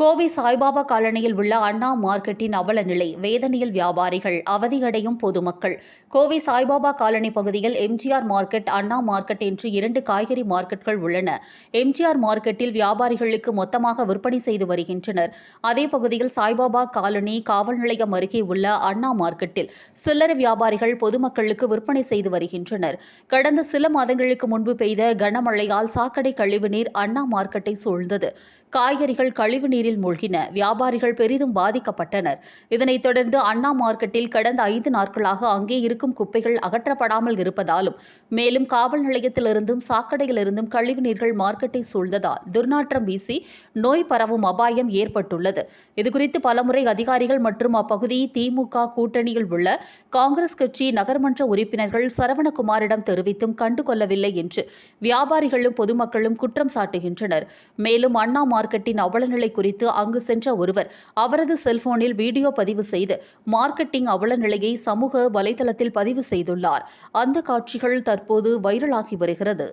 கோவை சாய்பாபா காலனியில் உள்ள அண்ணா மார்க்கெட்டின் அவல நிலை வேதனையில் வியாபாரிகள் அவதியடையும் பொதுமக்கள். கோவை சாய்பாபா காலனி பகுதியில் எம்ஜிஆர் மார்க்கெட் அண்ணா மார்க்கெட் என்று இரண்டு காய்கறி மார்க்கெட்கள் உள்ளன. எம்ஜிஆர் மார்க்கெட்டில் வியாபாரிகளுக்கு மொத்தமாக விற்பனை செய்து வருகின்றனர். அதே பகுதியில் சாய்பாபா காலனி காவல் நிலையம் அருகே உள்ள அண்ணா மார்க்கெட்டில் சில்லறை வியாபாரிகள் பொதுமக்களுக்கு விற்பனை செய்து வருகின்றனர். கடந்த சில மாதங்களுக்கு முன்பு பெய்த கனமழையால் சாக்கடை கழிவுநீர் அண்ணா மார்க்கெட்டை சூழ்ந்தது. காய்கறிகள் கழிவு நீரில் மூழ்கின. வியாபாரிகள் பெரிதும் பாதிக்கப்பட்டனர். இதனைத் தொடர்ந்து அண்ணா மார்க்கெட்டில் கடந்த ஐந்து நாட்களாக அங்கே இருக்கும் குப்பைகள் அகற்றப்படாமல் இருப்பதாலும் மேலும் காவல் நிலையத்திலிருந்தும் சாக்கடையிலிருந்தும் கழிவுநீர்கள் மார்க்கெட்டை சூழ்ந்ததால் துர்நாற்றம் வீசி நோய் பரவும் அபாயம் ஏற்பட்டுள்ளது. இதுகுறித்து பலமுறை அதிகாரிகள் மற்றும் அப்பகுதி திமுக கூட்டணியில் உள்ள காங்கிரஸ் கட்சி நகர்மன்ற உறுப்பினர்கள் சரவணகுமாரிடம் தெரிவித்தும் கண்டுகொள்ளவில்லை என்று வியாபாரிகளும் பொதுமக்களும் குற்றம் சாட்டுகின்றனர். மேலும் அண்ணா மார்க்கெட்டின் அவலநிலை குறித்து அங்கு சென்ற ஒருவர் அவரது செல்போனில் வீடியோ பதிவு செய்து மார்க்கெட்டிங் அவல நிலையை சமூக வலைதளத்தில் பதிவு செய்துள்ளார். அந்த காட்சிகள் தற்போது வைரலாகி வருகிறது.